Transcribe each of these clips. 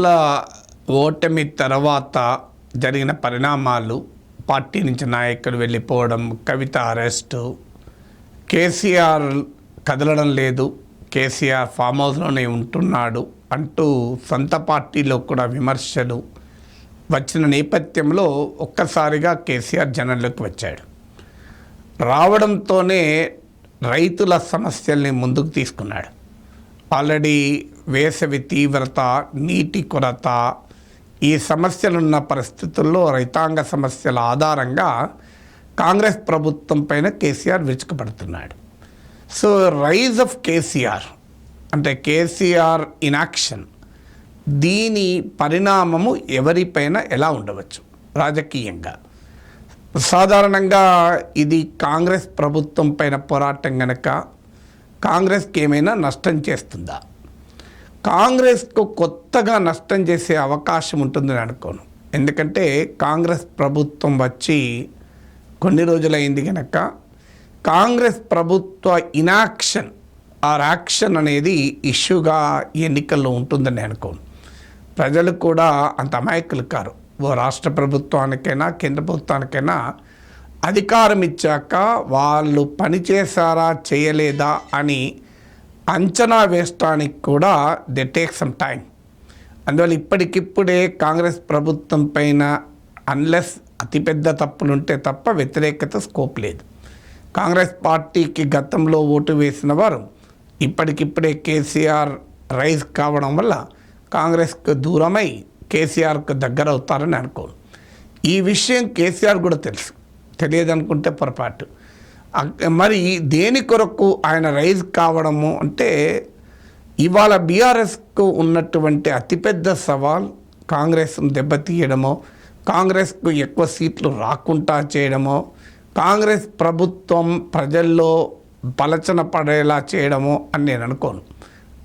ఎన్నికల ఓటమి తర్వాత జరిగిన పరిణామాలు పార్టీ నుంచి నాయకులు వెళ్ళిపోవడం కవిత అరెస్టు కేసీఆర్ కదలడం లేదు కేసీఆర్ ఫామ్ హౌస్లోనే ఉంటున్నాడు అంటూ సొంత పార్టీలో కూడా విమర్శలు వచ్చిన నేపథ్యంలో ఒక్కసారిగా కేసీఆర్ జనంలోకి వచ్చాడు. రావడంతోనే రైతుల సమస్యల్ని ముందుకు తీసుకున్నాడు. ఆల్రెడీ వేసవి తీవ్రత నీటి కొరత ఈ సమస్యలున్న పరిస్థితుల్లో రైతాంగ సమస్యల ఆధారంగా కాంగ్రెస్ ప్రభుత్వం పైన కేసీఆర్ విరుచుకుపడుతున్నాడు. సో రైజ్ ఆఫ్ కేసీఆర్ అంటే కేసీఆర్ ఇనాక్షన్ దీని పరిణామము ఎవరిపైన ఎలా ఉండవచ్చు? రాజకీయంగా. సాధారణంగా ఇది కాంగ్రెస్ ప్రభుత్వం పైన పోరాటం గనక కాంగ్రెస్కి ఏమైనా నష్టం చేస్తుందా? కాంగ్రెస్కు కొత్తగా నష్టం చేసే అవకాశం ఉంటుందని అనుకోను. ఎందుకంటే కాంగ్రెస్ ప్రభుత్వం వచ్చి కొన్ని రోజులైంది కనుక కాంగ్రెస్ ప్రభుత్వ ఇనాక్షన్ ఆర్ యాక్షన్ అనేది ఇష్యూగా ఎన్నికల్లో ఉంటుందని అనుకోను. ప్రజలు కూడా అంత అమాయకులు కారు. ఓ రాష్ట్ర ప్రభుత్వానికైనా కేంద్ర ప్రభుత్వానికైనా అధికారం ఇచ్చాక వాళ్ళు పనిచేశారా చేయలేదా అని అంచనా వేయడానికి కూడా దే టేక్ సమ్ టైం అందువల్ల ఇప్పటికిప్పుడే కాంగ్రెస్ ప్రభుత్వం పైన అన్లెస్ అతిపెద్ద తప్పులుంటే తప్ప వ్యతిరేకత స్కోప్ లేదు. కాంగ్రెస్ పార్టీకి గతంలో ఓటు వేసిన వారు ఇప్పటికిప్పుడే కేసీఆర్ రైజ్ కావడం వల్ల కాంగ్రెస్కు దూరమై కేసీఆర్కు దగ్గర అవుతారని అనుకోను ఈ విషయం కేసీఆర్ కూడా తెలుసు. తెలియదనుకుంటే పొరపాటు. మరి దేని కొరకు ఆయన రైజ్ కావడము అంటే ఇవాళ బీఆర్ఎస్కు ఉన్నటువంటి అతిపెద్ద సవాల్ కాంగ్రెస్ను దెబ్బతీయడమో కాంగ్రెస్కు ఎక్కువ సీట్లు రాకుండా చేయడమో కాంగ్రెస్ ప్రభుత్వం ప్రజల్లో పలచన పడేలా చేయడమో అని నేను అనుకోను.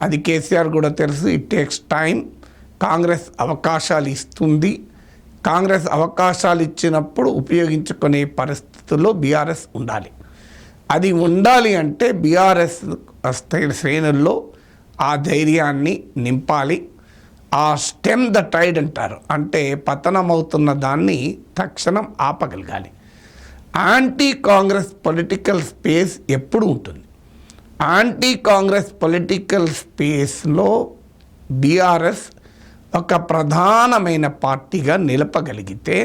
అది కేసీఆర్ కూడా తెలుసు ఇట్ టేక్స్ టైం కాంగ్రెస్ అవకాశాలు ఇస్తుంది కాంగ్రెస్ అవకాశాలు ఇచ్చినప్పుడు ఉపయోగించుకునే పరిస్థితుల్లో బీఆర్ఎస్ ఉండాలి. అది ఉండాలి అంటే బీఆర్ఎస్ శ్రేణుల్లో ఆ ధైర్యాన్ని నింపాలి. ఆ స్టెమ్ ద టైడ్ అంటారు. అంటే పతనమవుతున్న దాన్ని తక్షణం ఆపగలగాలి. యాంటీ కాంగ్రెస్ పొలిటికల్ స్పేస్ ఎప్పుడు ఉంటుంది? యాంటీ కాంగ్రెస్ పొలిటికల్ స్పేస్లో బీఆర్ఎస్ ఒక ప్రధానమైన పార్టీగా నిలపగలిగితే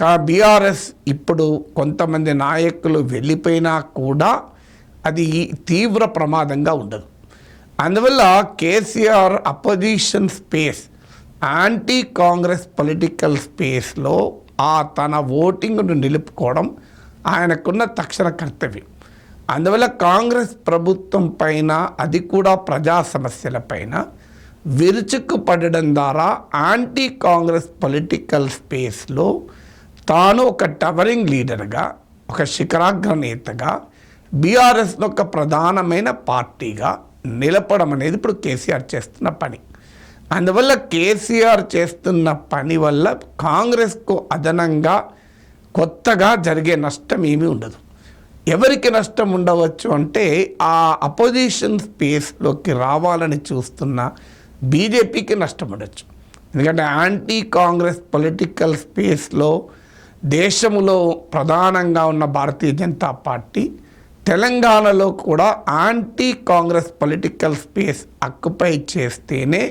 కా బీఆర్ఎస్ ఇప్పుడు కొంతమంది నాయకులు వెళ్ళిపోయినా కూడా అది తీవ్ర ప్రమాదంగా ఉండదు. అందువల్ల KCR opposition space anti Congress political స్పేస్లో ఆ తన ఓటింగ్ను నిలుపుకోవడం ఆయనకున్న తక్షణ కర్తవ్యం. అందువల్ల కాంగ్రెస్ ప్రభుత్వం పైన అది కూడా ప్రజా సమస్యల పైన విరుచుకుపడడం ద్వారా యాంటీ కాంగ్రెస్ పొలిటికల్ స్పేస్లో తాను ఒక టవరింగ్ లీడర్గా ఒక శిఖరాగ్ర నేతగా బీఆర్ఎస్ ఒక ప్రధానమైన పార్టీగా నిలపడం అనేది ఇప్పుడు కేసీఆర్ చేస్తున్న పని. అందువల్ల కేసీఆర్ చేస్తున్న పని వల్ల కాంగ్రెస్కు అదనంగా కొత్తగా జరిగే నష్టం ఏమీ ఉండదు. ఎవరికి నష్టం ఉండవచ్చు అంటే ఆ అపోజిషన్ స్పేస్లోకి రావాలని చూస్తున్న బీజేపీకి నష్టం ఉండొచ్చు ఎందుకంటే యాంటీ కాంగ్రెస్ పొలిటికల్ స్పేస్లో దేశంలో ప్రధానంగా ఉన్న భారతీయ జనతా పార్టీ తెలంగాణలో కూడా anti Congress political space occupy చేస్తేనే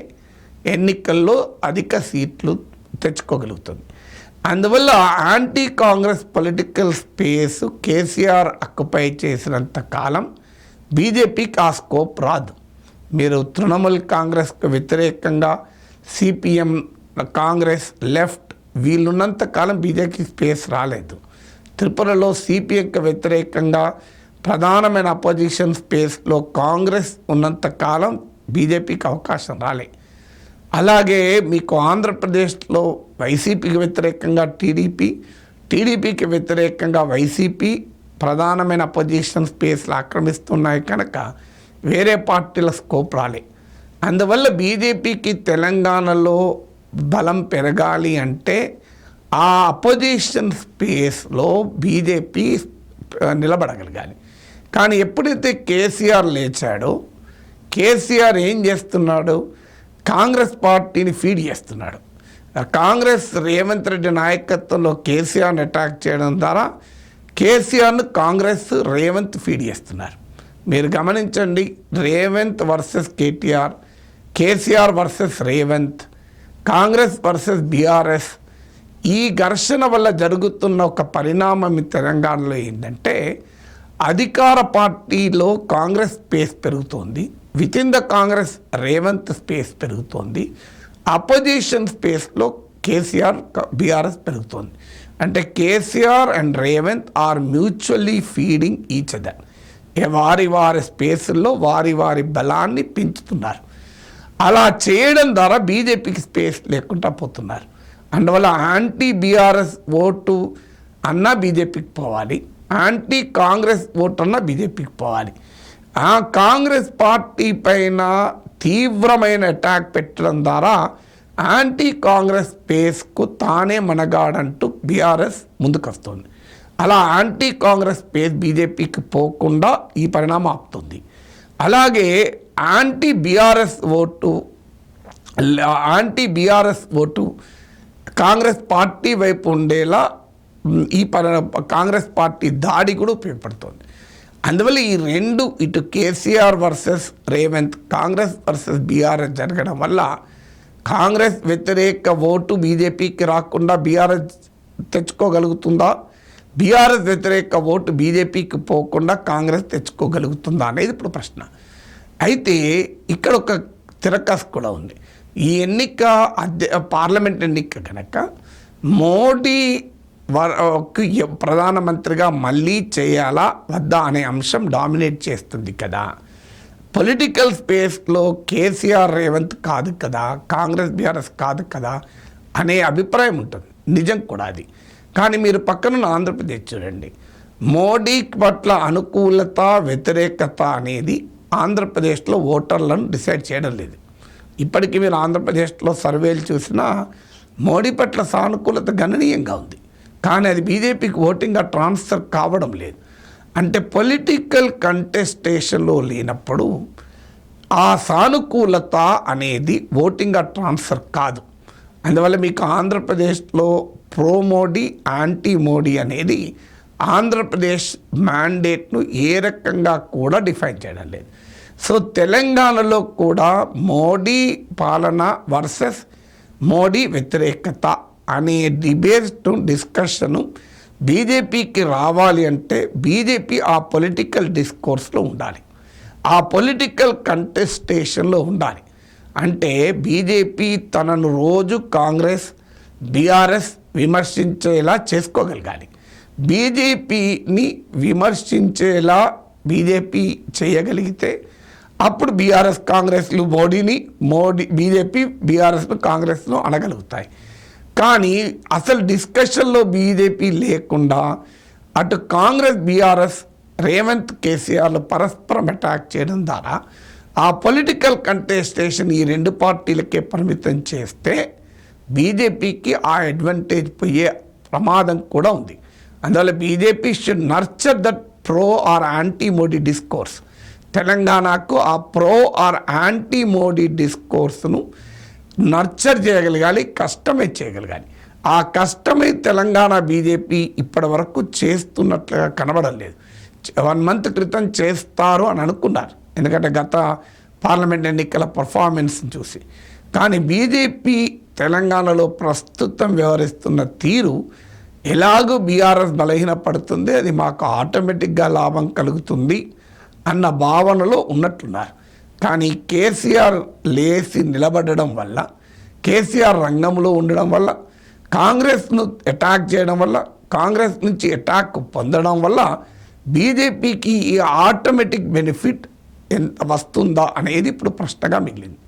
ఎన్నికల్లో అధిక సీట్లు తెచ్చుకోగలుగుతుంది. అందువల్ల anti Congress political space KCR occupy చేసినంత కాలం బీజేపీకి ఆ స్కోప్ రాదు. మీరు తృణమూల్ కాంగ్రెస్కు వ్యతిరేకంగా సిపిఎం కాంగ్రెస్ లెఫ్ట్ వీళ్ళున్నంత కాలం బీజేపీ స్పేస్ రాలేదు. త్రిపురలో సిపిఎంకి వ్యతిరేకంగా ప్రధానమైన అపోజిషన్ స్పేస్లో కాంగ్రెస్ ఉన్నంత కాలం బీజేపీకి అవకాశం రాలే. అలాగే మీకు ఆంధ్రప్రదేశ్లో వైసీపీకి వ్యతిరేకంగా టీడీపీ టీడీపీకి వ్యతిరేకంగా వైసీపీ ప్రధానమైన అపోజిషన్ స్పేస్లు ఆక్రమిస్తున్నాయి కనుక వేరే పార్టీల స్కోప్ రాలే. అందువల్ల బీజేపీకి తెలంగాణలో బలం పెరగాలి అంటే ఆ అపోజిషన్ స్పేస్లో బీజేపీ నిలబడగలగాలి. కానీ ఎప్పుడైతే కేసీఆర్ లేచాడో కేసీఆర్ ఏం చేస్తున్నాడు? కాంగ్రెస్ పార్టీని ఫీడ్ చేస్తున్నాడు. కాంగ్రెస్ రేవంత్ రెడ్డి నాయకత్వంలో కేసీఆర్ని అటాక్ చేయడం ద్వారా కేసీఆర్ను కాంగ్రెస్ రేవంత్ ఫీడ్ చేస్తున్నారు. మీరు గమనించండి Revanth versus KTR KCR versus Revanth Congress versus BRS ఈ ఘర్షణ వల్ల జరుగుతున్న ఒక పరిణామం ఈ తెలంగాణలో ఏంటంటే అధికార పార్టీలో కాంగ్రెస్ స్పేస్ పెరుగుతోంది within the Congress Revanth space పెరుగుతోంది అపోజిషన్ స్పేస్లో కేసీఆర్ బీఆర్ఎస్ పెరుగుతోంది. అంటే KCR and Revanth are mutually feeding each other. వారి వారి స్పేసుల్లో వారి వారి బలాన్ని పెంచుతున్నారు. అలా చేయడం ద్వారా బీజేపీకి స్పేస్ లేకుండా పోతున్నారు. అందువల్ల యాంటీ బీఆర్ఎస్ ఓటు అన్నా బీజేపీకి పోవాలి. యాంటీ కాంగ్రెస్ ఓటు అన్నా బీజేపీకి పోవాలి. ఆ కాంగ్రెస్ పార్టీ పైన తీవ్రమైన అటాక్ పెట్టడం ద్వారా యాంటీ కాంగ్రెస్ స్పేస్కు తానే మనగాడంటూ బీఆర్ఎస్ ముందుకొస్తుంది. అలా యాంటీ కాంగ్రెస్ పేజ్ బీజేపీకి పోకుండా ఈ పరిణామం ఆపుతుంది. అలాగే anti BRS vote anti BRS vote Congress party వైపు ఉండేలా ఈ పరి కాంగ్రెస్ పార్టీ దాడి కూడా ఉపయోగపడుతుంది. అందువల్ల ఈ రెండు ఇటు KCR versus Revanth Congress versus BRS జరగడం వల్ల కాంగ్రెస్ వ్యతిరేక ఓటు బీజేపీకి రాకుండా బీఆర్ఎస్ తెచ్చుకోగలుగుతుందా? బీఆర్ఎస్ వ్యతిరేక ఓటు బీజేపీకి పోకుండా కాంగ్రెస్ తెచ్చుకోగలుగుతుందా అనేది ఇప్పుడు ప్రశ్న. అయితే ఇక్కడ ఒక తిరకాసు కూడా ఉంది. ఈ ఎన్నిక అధ్య పార్లమెంట్ ఎన్నిక కనుక మోడీ వరకు ప్రధానమంత్రిగా మళ్ళీ చేయాలా వద్దా అనే అంశం డామినేట్ చేస్తుంది కదా. పొలిటికల్ స్పేస్లో కేసీఆర్ రేవంత్ కాదు కదా కాంగ్రెస్ బీఆర్ఎస్ కాదు కదా అనే అభిప్రాయం ఉంటుంది. నిజం కూడా అది. కానీ మీరు పక్కన ఆంధ్రప్రదేశ్ చూడండి. మోడీ పట్ల అనుకూలత వ్యతిరేకత అనేది ఆంధ్రప్రదేశ్లో ఓటర్లను డిసైడ్ చేయడం లేదు. ఇప్పటికీ మీరు ఆంధ్రప్రదేశ్లో సర్వేలు చూసినా మోడీ పట్ల సానుకూలత గణనీయంగా ఉంది. కానీ అది బీజేపీకి ఓటింగ్గా ట్రాన్స్ఫర్ కావడం లేదు. అంటే పొలిటికల్ కంటెస్టేషన్లో లేనప్పుడు ఆ సానుకూలత అనేది ఓటింగ్గా ట్రాన్స్ఫర్ కాదు. అందువల్ల మీకు ఆంధ్రప్రదేశ్లో ప్రో మోడీ యాంటీ మోడీ అనేది ఆంధ్రప్రదేశ్ మ్యాండేట్ను ఏ రకంగా కూడా డిఫైన్ చేయడం లేదు. సో తెలంగాణలో కూడా మోడీ పాలన వర్సెస్ మోడీ వ్యతిరేకత అనే డిబేట్ను డిస్కషను బీజేపీకి రావాలి అంటే బీజేపీ ఆ పొలిటికల్ డిస్కోర్స్లో ఉండాలి. ఆ పొలిటికల్ కంటెస్టేషన్లో ఉండాలి. అంటే బీజేపీ తనను రోజు కాంగ్రెస్ బీఆర్ఎస్ విమర్శించేలా చేసుకోగలగాలి. బీజేపీని విమర్శించేలా బీజేపీ చేయగలిగితే అప్పుడు బీఆర్ఎస్ కాంగ్రెస్లు మోడీని మోడీ బీజేపీ బీఆర్ఎస్ను కాంగ్రెస్ను అనగలుగుతాయి. కానీ అసలు డిస్కషన్లో బీజేపీ లేకుండా అటు కాంగ్రెస్ బీఆర్ఎస్ రేవంత్ కేసీఆర్లు పరస్పరం అటాక్ చేయడం ద్వారా ఆ పొలిటికల్ కంటెస్టేషన్ ఈ రెండు పార్టీలకే పరిమితం చేస్తే బీజేపీకి ఆ అడ్వాంటేజ్ పోయే ప్రమాదం కూడా ఉంది. అందువల్ల BJP should nurture that pro or anti Modi discourse తెలంగాణకు ఆ ప్రో ఆర్ యాంటీ మోడీ డిస్కోర్స్ను నర్చర్ చేయగలగాలి కస్టమైజ్ చేయగలగాలి. ఆ కస్టమైజ్ తెలంగాణ బీజేపీ ఇప్పటి వరకు చేస్తున్నట్లుగా కనబడలేదు వన్ మంత్ క్రితం చేస్తారు అని అనుకున్నారు. ఎందుకంటే గత పార్లమెంట్ ఎన్నికల పర్ఫార్మెన్స్ని చూసి. కానీ బీజేపీ తెలంగాణలో ప్రస్తుతం వ్యవహరిస్తున్న తీరు ఎలాగూ బీఆర్ఎస్ బలహీనపడుతుంది అది మాకు ఆటోమేటిక్గా లాభం కలుగుతుంది అన్న భావనలో ఉన్నట్లున్నారు కానీ కేసీఆర్ లేచి నిలబడడం వల్ల కేసీఆర్ రంగంలో ఉండడం వల్ల కాంగ్రెస్ను అటాక్ చేయడం వల్ల కాంగ్రెస్ నుంచి అటాక్ పొందడం వల్ల బీజేపీకి ఈ ఆటోమేటిక్ బెనిఫిట్ ఎంత వస్తుందా అనేది ఇప్పుడు ప్రశ్నగా మిగిలింది.